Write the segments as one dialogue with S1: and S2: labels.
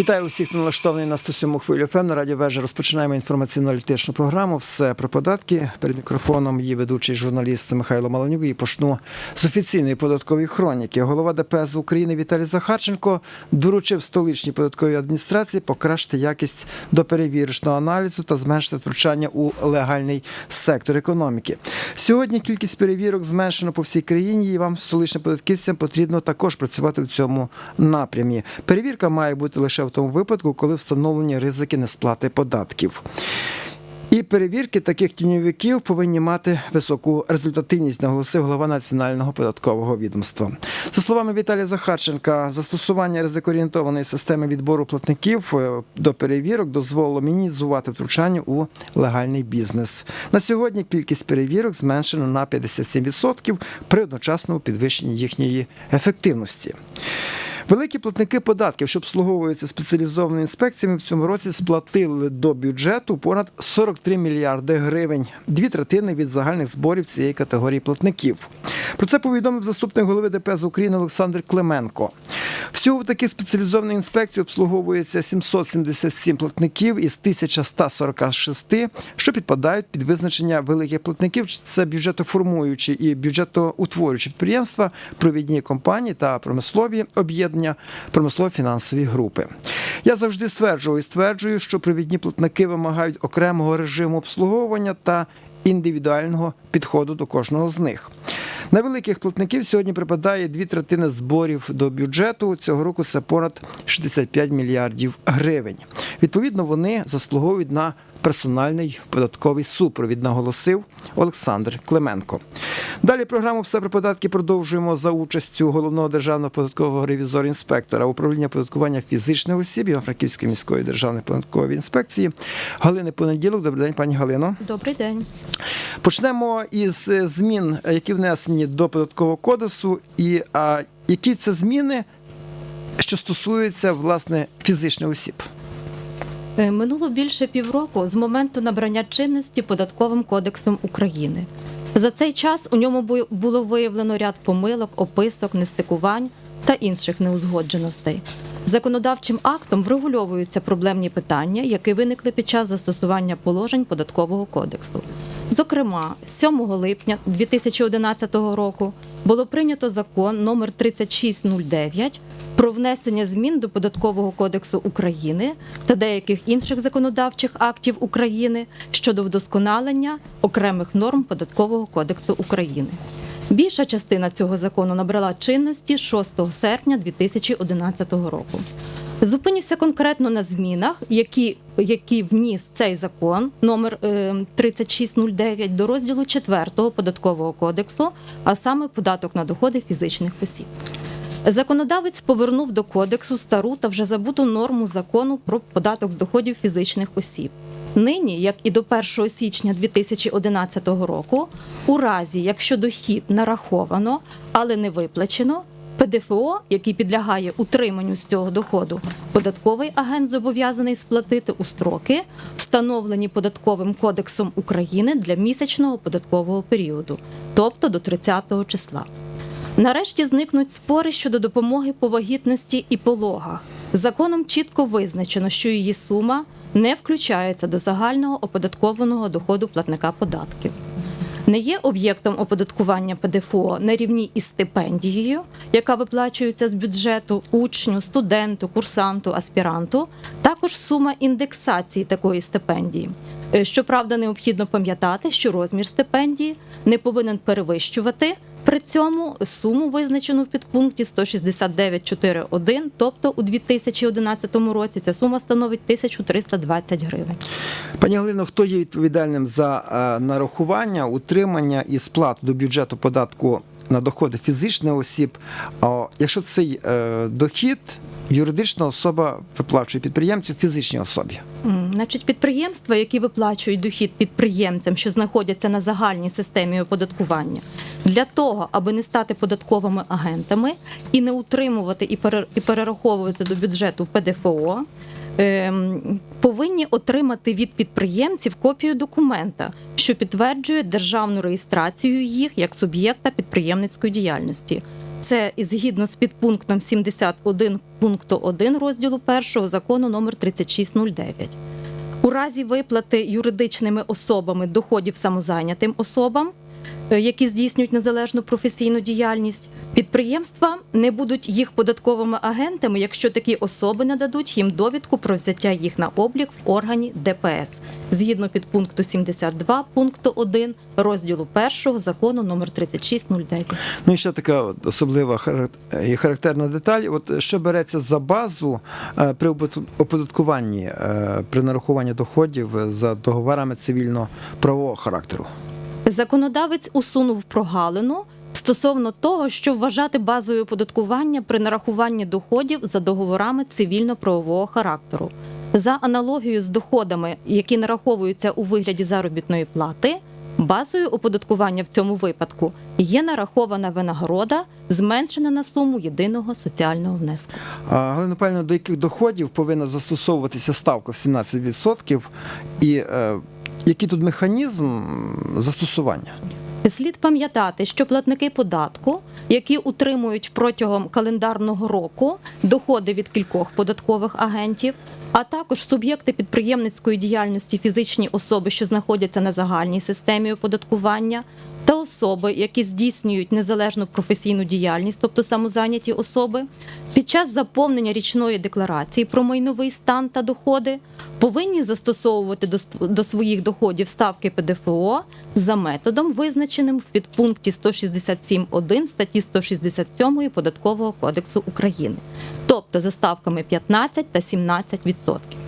S1: Вітаю усіх, хто налаштований на 107 хвилю ФМ. На радіо Вежа розпочинаємо інформаційно-аналітичну програму. Все про податки. Перед мікрофоном її ведучий журналіст Михайло Маланюк. І почну з офіційної податкової хроніки. Голова ДПС України Віталій Захарченко доручив столичній податковій адміністрації покращити якість до перевірочного аналізу та зменшити втручання у легальний сектор економіки. Сьогодні кількість перевірок зменшено по всій країні, і вам, столичним податківцям, потрібно також працювати в цьому напрямі. Перевірка має бути лише в тому випадку, коли встановлені ризики несплати податків. І перевірки таких тіньовиків повинні мати високу результативність, наголосив голова Національного податкового відомства. За словами Віталія Захарченка, застосування ризикоорієнтованої системи відбору платників е, до перевірок дозволило мінімізувати втручання у легальний бізнес. На сьогодні кількість перевірок зменшено на 57% при одночасному підвищенні їхньої ефективності. Великі платники податків, що обслуговуються спеціалізованими інспекціями, в цьому році сплатили до бюджету понад 43 мільярди гривень, дві третини від загальних зборів цієї категорії платників. Про це повідомив заступник голови ДПС України Олександр Клименко. Всього в таких спеціалізованих інспекцій обслуговується 777 платників із 1146, що підпадають під визначення великих платників. Це бюджетоформуючі і бюджетоутворюючі підприємства, провідні компанії та промислові об'єднання, промислово-фінансові групи. Я завжди стверджував і стверджую, що провідні платники вимагають окремого режиму обслуговування та індивідуального підходу до кожного з них. На великих платників сьогодні припадає дві третини зборів до бюджету. Цього року це понад 65 мільярдів гривень. Відповідно, вони заслуговують на персональний податковий супровід, наголосив Олександр Клименко. Далі програму все про податки продовжуємо за участю головного державного податкового ревізора інспектора управління податкування фізичних осіб Івано-Франківської міської державної податкової інспекції Галини Понеділок. Добрий день, пані Галино.
S2: Добрий день.
S1: Почнемо із е, змін, е, які внесені до податкового кодексу, і а, які це зміни, що стосуються власне фізичних осіб.
S2: Е, Минуло більше півроку з моменту набрання чинності податковим кодексом України. За цей час у ньому було виявлено ряд помилок, описок, нестикувань та інших неузгодженостей. Законодавчим актом врегульовуються проблемні питання, які виникли під час застосування положень податкового кодексу. Зокрема, 7 липня 2011 року було прийнято закон номер 3609 про внесення змін до податкового кодексу України та деяких інших законодавчих актів України щодо вдосконалення окремих норм податкового кодексу України. Більша частина цього закону набрала чинності 6 серпня 2011 року. Зупинюся конкретно на змінах, які, які вніс цей закон номер е, 3609 до розділу 4 податкового кодексу, а саме податок на доходи фізичних осіб. Законодавець повернув до кодексу стару та вже забуту норму закону про податок з доходів фізичних осіб. Нині, як і до 1 січня 2011 року, у разі, якщо дохід нараховано, але не виплачено, ПДФО, який підлягає утриманню з цього доходу, податковий агент зобов'язаний сплатити у строки, встановлені податковим кодексом України для місячного податкового періоду, тобто до 30 числа. Нарешті зникнуть спори щодо допомоги по вагітності і пологах. Законом чітко визначено, що її сума не включається до загального оподаткованого доходу платника податків. Не є об'єктом оподаткування ПДФО на рівні із стипендією, яка виплачується з бюджету учню, студенту, курсанту, аспіранту, також сума індексації такої стипендії. Е, Щоправда, необхідно пам'ятати, що розмір стипендії не повинен перевищувати при цьому суму визначену в підпункті 169.4.1, тобто у 2011 році ця сума становить 1320 гривень.
S1: Пані Галино, хто є відповідальним за е, нарахування, утримання і сплату до бюджету податку на доходи фізичних осіб? Якщо цей е, дохід юридична особа виплачує підприємцю фізичній особі?
S2: Значить, підприємства, які виплачують дохід підприємцям, що знаходяться на загальній системі оподаткування, для того, аби не стати податковими агентами і не утримувати і перераховувати до бюджету ПДФО. ем, Повинні отримати від підприємців копію документа, що підтверджує державну реєстрацію їх як суб'єкта підприємницької діяльності. Це згідно з підпунктом 71 пункту 1 розділу 1 закону номер 3609. У разі виплати юридичними особами доходів самозайнятим особам, які здійснюють незалежну професійну діяльність, підприємства не будуть їх податковими агентами, якщо такі особи нададуть їм довідку про взяття їх на облік в органі ДПС згідно підпункту 72 пункту 1 розділу 1 закону номер 3609.
S1: Ну і ще така особлива і характерна деталь. От що береться за базу е, при оподаткуванні е, при нарахуванні доходів за договорами цивільно-правового характеру?
S2: Законодавець усунув прогалину стосовно того, що вважати базою оподаткування при нарахуванні доходів за договорами цивільно-правового характеру. За аналогією з доходами, які нараховуються у вигляді заробітної плати, базою оподаткування в цьому випадку є нарахована винагорода, зменшена на суму єдиного соціального внеску.
S1: Галина Павлівна, до яких доходів повинна застосовуватися ставка в 17% і е, який тут механізм застосування?
S2: Слід пам'ятати, що платники податку, які утримують протягом календарного року доходи від кількох податкових агентів, а також суб'єкти підприємницької діяльності фізичні особи, що знаходяться на загальній системі оподаткування, та особи, які здійснюють незалежну професійну діяльність, тобто самозайняті особи, під час заповнення річної декларації про майновий стан та доходи повинні застосовувати до, до своїх доходів ставки ПДФО за методом, визначеним в підпункті 167.1 статті 167 Податкового кодексу України, тобто за ставками 15 та 17%.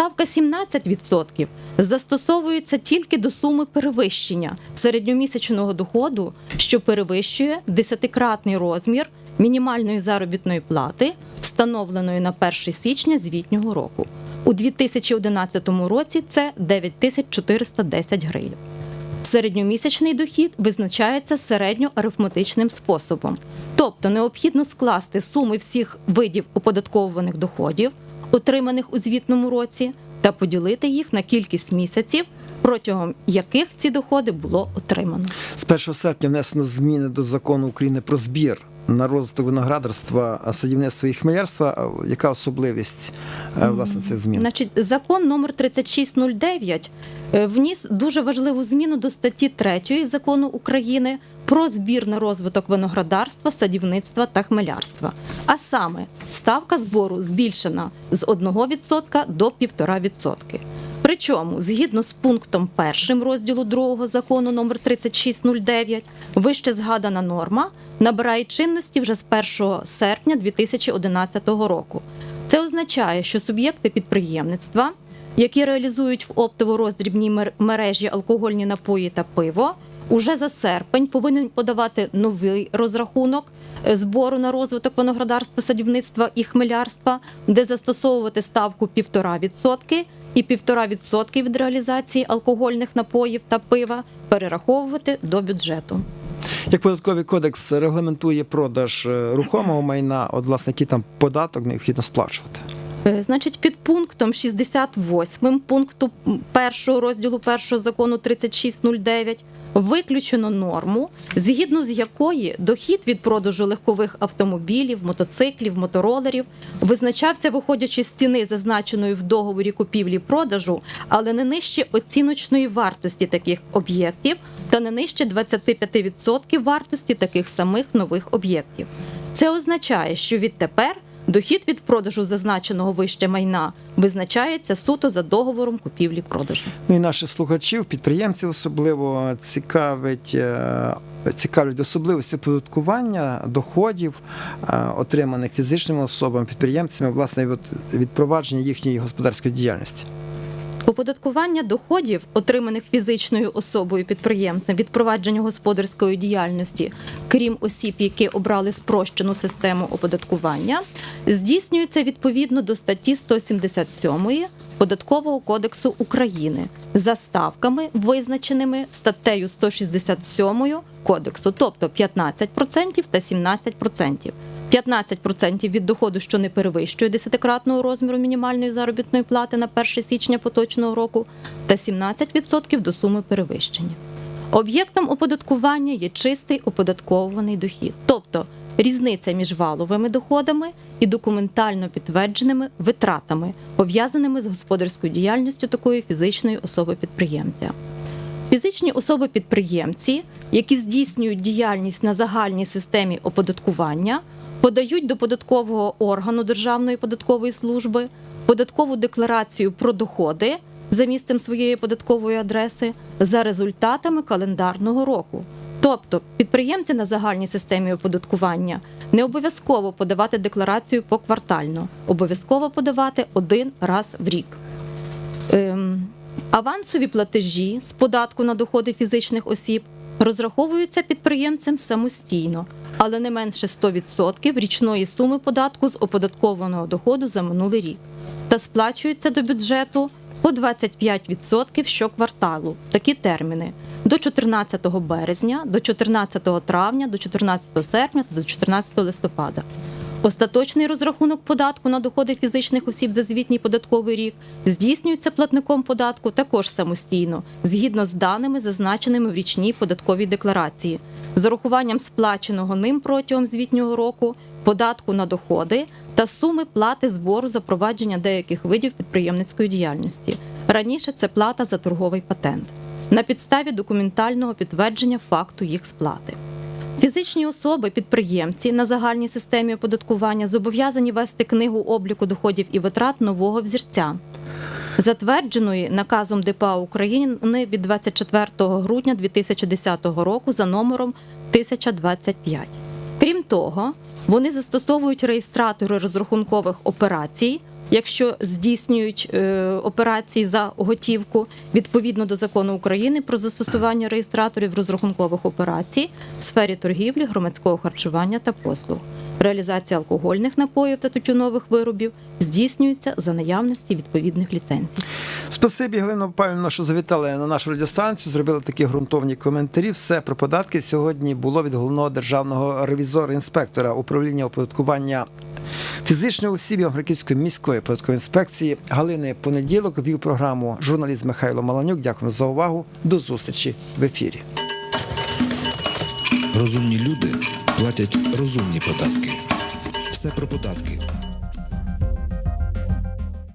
S2: Ставка 17% застосовується тільки до суми перевищення середньомісячного доходу, що перевищує десятикратний розмір мінімальної заробітної плати, встановленої на 1 січня звітнього року. У 2011 році це 9410 гривень. Середньомісячний дохід визначається середньоарифметичним способом, тобто необхідно скласти суми всіх видів оподатковуваних доходів, отриманих у звітному році, та поділити їх на кількість місяців, протягом яких ці доходи було отримано.
S1: З 1 серпня внесено зміни до закону України про збір на розвиток виноградарства, садівництва і хмелярства. Яка особливість е, власне цих змін?
S2: Значить, закон номер 3609 е, вніс дуже важливу зміну до статті 3 закону України про збір на розвиток виноградарства, садівництва та хмелярства. А саме ставка збору збільшена з 1% до 1,5%. Причому, згідно з пунктом 1 розділу 2 закону номер 3609, вище згадана норма набирає чинності вже з 1 серпня 2011 року. Це означає, що суб'єкти підприємництва, які реалізують в оптово-роздрібній мер- мережі алкогольні напої та пиво, уже за серпень повинен подавати новий розрахунок е, збору на розвиток виноградарства, садівництва і хмелярства, де застосовувати ставку 1,5% і 1,5% від реалізації алкогольних напоїв та пива перераховувати до бюджету.
S1: Як податковий кодекс регламентує продаж е, рухомого майна, от власне який там податок необхідно сплачувати?
S2: Е, Значить, під пунктом 68 пункту 1 розділу 1 закону 3609 виключено норму, згідно з якої дохід від продажу легкових автомобілів, мотоциклів, моторолерів визначався, виходячи з ціни, зазначеної в договорі купівлі-продажу, але не нижче оціночної вартості таких об'єктів та не нижче 25% вартості таких самих нових об'єктів. Це означає, що відтепер Дохід від продажу зазначеного вище майна визначається суто за договором купівлі-продажу.
S1: Ну і наших слухачів, підприємців особливо цікавить. е, Цікавлять особливості податкування доходів, е, отриманих фізичними особами, підприємцями, власне, від, від провадження їхньої господарської діяльності.
S2: Оподаткування доходів, отриманих фізичною особою підприємцем від провадження господарської діяльності, крім осіб, які обрали спрощену систему оподаткування, здійснюється відповідно до статті 177 Податкового кодексу України за ставками, визначеними статтею 167 кодексу, тобто 15% та 17%. 15% від доходу, що не перевищує 10-кратного розміру мінімальної заробітної плати на 1 січня поточного року, та 17% до суми перевищення. Об'єктом оподаткування є чистий оподатковуваний дохід, тобто різниця між валовими доходами і документально підтвердженими витратами, пов'язаними з господарською діяльністю такої фізичної особи-підприємця. Фізичні особи-підприємці, які здійснюють діяльність на загальній системі оподаткування, подають до податкового органу Державної податкової служби податкову декларацію про доходи за місцем своєї податкової адреси за результатами календарного року. Тобто підприємці на загальній системі оподаткування не обов'язково подавати декларацію поквартально, обов'язково подавати один раз в рік. Авансові платежі з податку на доходи фізичних осіб розраховуються підприємцем самостійно, але не менше 100% річної суми податку з оподаткованого доходу за минулий рік та сплачуються до бюджету по 25% щокварталу. Такі терміни до 14 березня, до 14 травня, до 14 серпня та до 14 листопада. Остаточний розрахунок податку на доходи фізичних осіб за звітній податковий рік здійснюється платником податку також самостійно, згідно з даними, зазначеними в річній податковій декларації, з урахуванням сплаченого ним протягом звітнього року, податку на доходи та суми плати збору за провадження деяких видів підприємницької діяльності. Раніше це плата за торговий патент на підставі документального підтвердження факту їх сплати. Фізичні особи, підприємці на загальній системі оподаткування зобов'язані вести книгу обліку доходів і витрат нового взірця, затвердженої наказом ДПА України від 24 грудня 2010 року за номером 1025. Крім того, вони застосовують реєстратори розрахункових операцій, якщо здійснюють е, операції за готівку відповідно до закону України про застосування реєстраторів розрахункових операцій в сфері торгівлі, громадського харчування та послуг. Реалізація алкогольних напоїв та тютюнових виробів здійснюється за наявності відповідних ліцензій.
S1: Спасибі, Галина Павлівна, що завітали на нашу радіостанцію, зробили такі ґрунтовні коментарі. Все про податки сьогодні було від головного державного ревізора інспектора управління оподаткування фізичних осіб Івано-Франківської міської податкової інспекції Галини Понеділок вів програму журналіст Михайло Маланюк. Дякуємо за увагу. До зустрічі в ефірі.
S3: Розумні люди платять розумні податки. Все про податки